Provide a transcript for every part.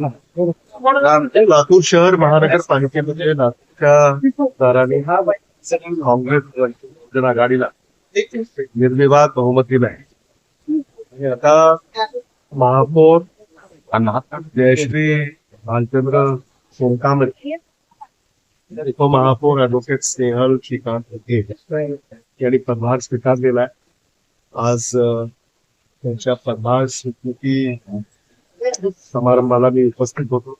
लातूर शहर महानगरपालिकेमध्ये लातूरच्या दाराने काँग्रेस जन आघाडीला निर्विवाद बहुमत आहे आणि आता महापौर जयश्री भालचंद्र सोनकांबळे उपमहापौर ऍडव्होकेट स्नेहल श्रीकांत यांनी पदभार स्वीकारलेला आहे. आज त्यांच्या पदभार स्वीकृती समारंभाला मी उपस्थित होतो.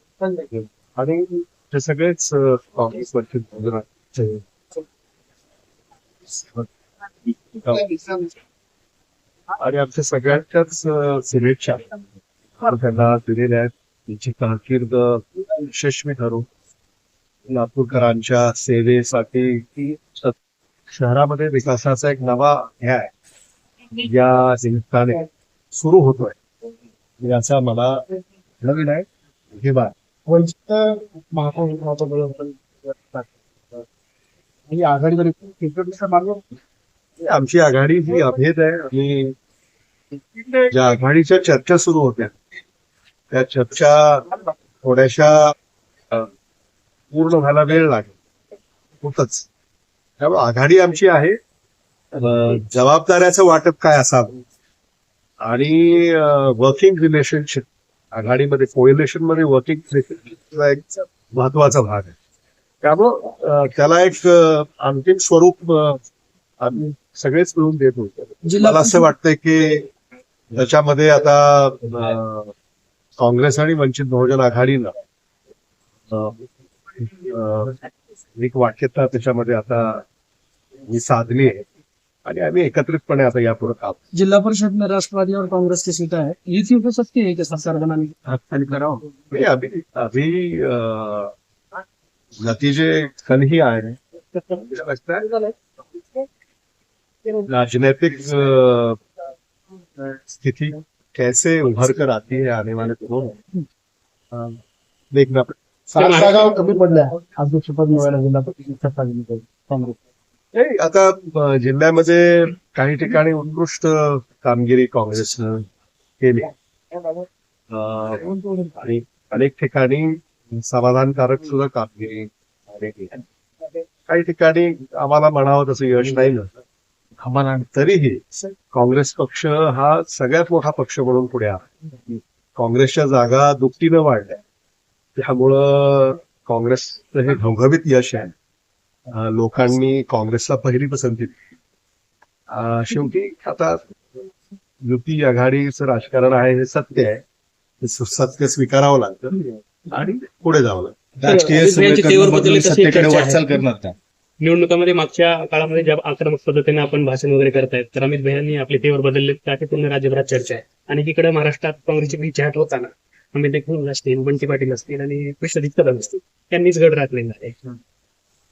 आणि ते सगळेच काँग्रेस वरचे आणि आमच्या सगळ्यांच्याच शुभेच्छा त्यांना दिलेल्या आहेत. त्यांची कारकीर्द यशस्वी ठरू लातूरकरांच्या सेवेसाठी शहरामध्ये विकासाचा एक नवा अध्याय या निमित्ताने सुरू होतोय. याचा मला नवीन आहे अभिमान वंचित महापौर ही मार्ग आमची आघाडी ही अभेद आहे आणि ज्या आघाडीच्या चर्चा सुरू होत्या त्या चर्चा थोड्याशा पूर्ण व्हायला वेळ लागेल होतच त्यामुळे आघाडी आमची आहे जबाबदाऱ्याचं वाटप काय असावं आणि वर्किंग रिलेशनशिप आघाडीमध्ये कोएलेशनमध्ये वर्किंग रिलेशनशिपचा एक महत्त्वाचा भाग आहे. त्यामुळं त्याला एक अंतिम स्वरूप आम्ही सगळेच मिळून देत होतो. मला असं वाटतंय की त्याच्यामध्ये आता काँग्रेस आणि वंचित बहुजन अं, एक वाक्यता त्याच्यामध्ये आता मी साधली आहे. आणि आम्ही एकत्रितपणे आता यापुढे काम जिला परिषद में राष्ट्रवादी और कांग्रेस की सीटें है युति हो सकती है क्या सरकार बनाने की हातखाली करावं? नहीं, अभी अभी अं, नतीजे कल ही आए हैं मुझे लगता है राजनीतिक स्थिति कैसे उभर कर आती है आने वाले दिनों में? देखना पड़ेगा. कमी पडल्या. अध्यक्षपद मिळायला जिल्हा परिषद काँग्रेस नाही, आता जिल्ह्यामध्ये काही ठिकाणी उत्कृष्ट कामगिरी काँग्रेसनं केली. आणि अनेक ठिकाणी समाधानकारक सुद्धा कामगिरी काही ठिकाणी आम्हाला म्हणावं तसं यश नाही आम्हाला तरीही काँग्रेस पक्ष हा सगळ्यात मोठा पक्ष म्हणून पुढे आहे काँग्रेसच्या जागा दुपटीनं वाढल्या. त्यामुळं काँग्रेसचं हे घवघवीत यश आहे. लोकांनी काँग्रेसला पहिली पसंती दिली. शेवटी आता युती आघाडीचं राजकारण आहे हे सत्य आहे. ते सत्य स्वीकारावं लागतं आणि पुढे जावं लागतं. राजकीय सत्तेकडे. वाटचाल करणार का निवडणुकामध्ये मागच्या काळामध्ये ज्या आक्रमक पद्धतीने आपण भाषण वगैरे करतायत तर अमित भैयांनी आपले तेवर बदलले. त्याची पूर्ण राज्यभरात चर्चा आहे. आणि इकडे महाराष्ट्रात काँग्रेसची चाट होताना अमित देखील असतील बंटी पाटील असतील आणि विश्वजित कदम असतील त्यांनीच गड राखलेला आहे.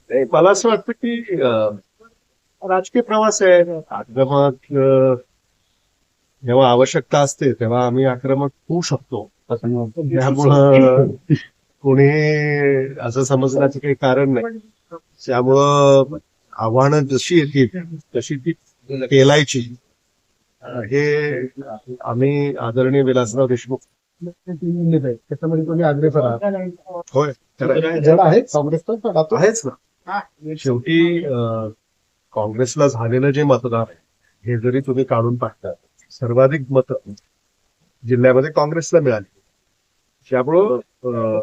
नाही, मला असं वाटतं की राजकीय प्रवास आहे आक्रमक जेव्हा आवश्यकता असते तेव्हा आम्ही आक्रमक होऊ शकतो. त्यामुळं कोणी असं समजण्याचं काही कारण नाही. त्यामुळं आव्हानं जशी येतील तशी ती पेलायची हे आम्ही आदरणीय विलासराव देशमुख त्याच्यामध्ये कोणी अग्रेसर आहात होय आहे. जड आहे काँग्रेसचा? आहेच ना. शेवटी काँग्रेसला झालेलं जे मतदान आहे हे जरी तुम्ही काढून टाकता सर्वाधिक मत जिल्ह्यामध्ये काँग्रेसला मिळाली. त्यामुळं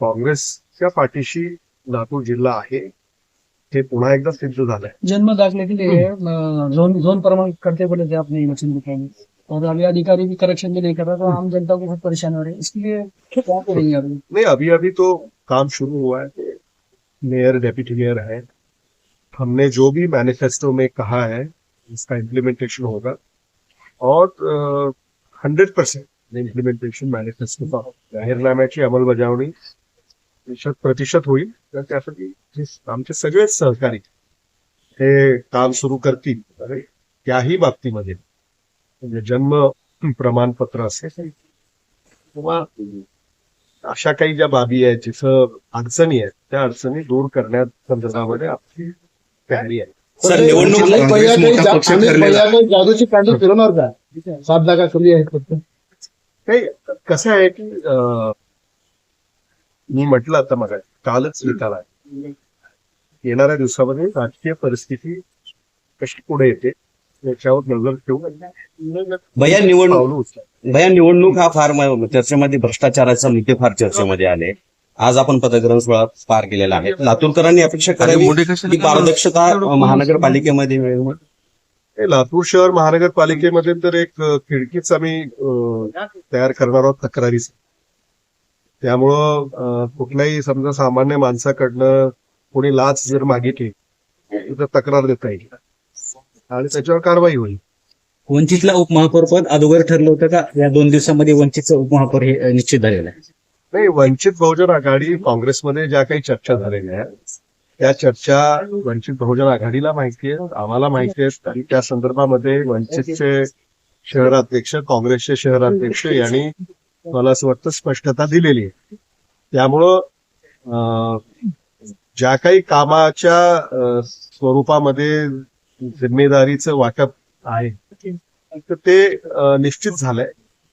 काँग्रेसच्या पाठीशी लातूर जिल्हा आहे हे पुन्हा एकदा सिद्ध झालंय. जन्म दाखले के लिए जोन जोन क्रमांक करते बोले थे इलेक्शन दिखाएंगे और अभी अधिकारी भी करेक्शन भी नहीं कर रहा तो आम जनता को बहुत परेशान हो रही है इसके लिए क्या करेंगे अभी नहीं अभी अभी तो काम शुरू हुआ है. मेयर डेप्यूटी मेयर है। हमने जो भी मैनिफेस्टो में कहा है इसका इम्प्लीमेंटेशन होगा। और हंड्रेड पर्सेंट इम्प्लीमेंटेशन मैनिफेस्टो का जाहीरनाम्याची अंमलबजावणी शत प्रतिशत होईल तर त्यासाठी आमचे सगळेच सहकारी हे काम सुरू करतील अरे त्याही बाबतीमध्ये म्हणजे जन्म प्रमाणपत्र असेल किंवा अशा काही ज्या बाबी आहेत जिथं अडचणी आहेत त्या अडचणी दूर करण्यात संदर्भामध्ये आपली तयारी आहे. सर निवडणूक काही काही जादूची फिरवणार का? सात जागा कमी आहेत फक्त. नाही कसं आहे की मी म्हटलं आता मग कालच निकाल आहे. येणाऱ्या दिवसामध्ये राजकीय परिस्थिती कशी पुढे येते याच्यावर नजर ठेवून भैया निवडणूक भैया निवडणूक हा फार म- चर्चेमध्ये भ्रष्टाचाराचा मुद्दे फार चर्चेमध्ये आले. आज आपण पदग्रहण सोहळा पार केलेला आहे. लातूरकरांनी अपेक्षा करावी की पारदर्शकता महानगरपालिकेमध्ये लातूर शहर महानगरपालिकेमध्ये तर एक खिडकीच आम्ही तयार करणार आहोत तक्रारीच. त्यामुळं कुठल्याही समजा सामान्य माणसाकडनं कोणी लाच जर मागितली तर तक्रार देता येईल. आणि त्याच्यावर कारवाई होईल. वंचितला उपमहापौर पद अगोदर ठरलं होतं का? या दोन दिवसामध्ये वंचितचं उपमहापौर हे निश्चित झालेलं आहे. नाही वंचित बहुजन आघाडी काँग्रेसमध्ये ज्या काही चर्चा झालेल्या आहेत त्या चर्चा वंचित बहुजन आघाडीला माहिती आहे आम्हाला माहिती आहेत. आणि त्या संदर्भामध्ये वंचितचे शहराध्यक्ष काँग्रेसचे शहराध्यक्ष यांनी मला असं वाटतं स्पष्टता दिलेली आहे. त्यामुळं ज्या काही कामाच्या स्वरूपामध्ये जिम्मेदारीचं वाटप आहे. तर ते निश्चित झालंय.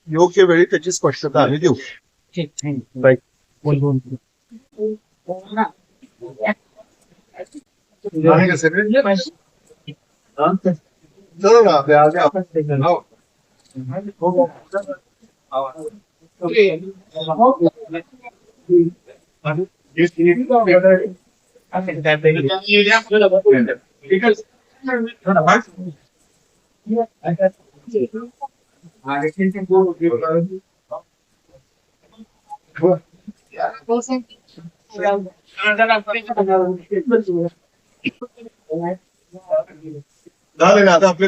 योग्य वेळी त्याची स्पष्टता आम्ही देऊ. आपण- हो. झाले ना आता आपले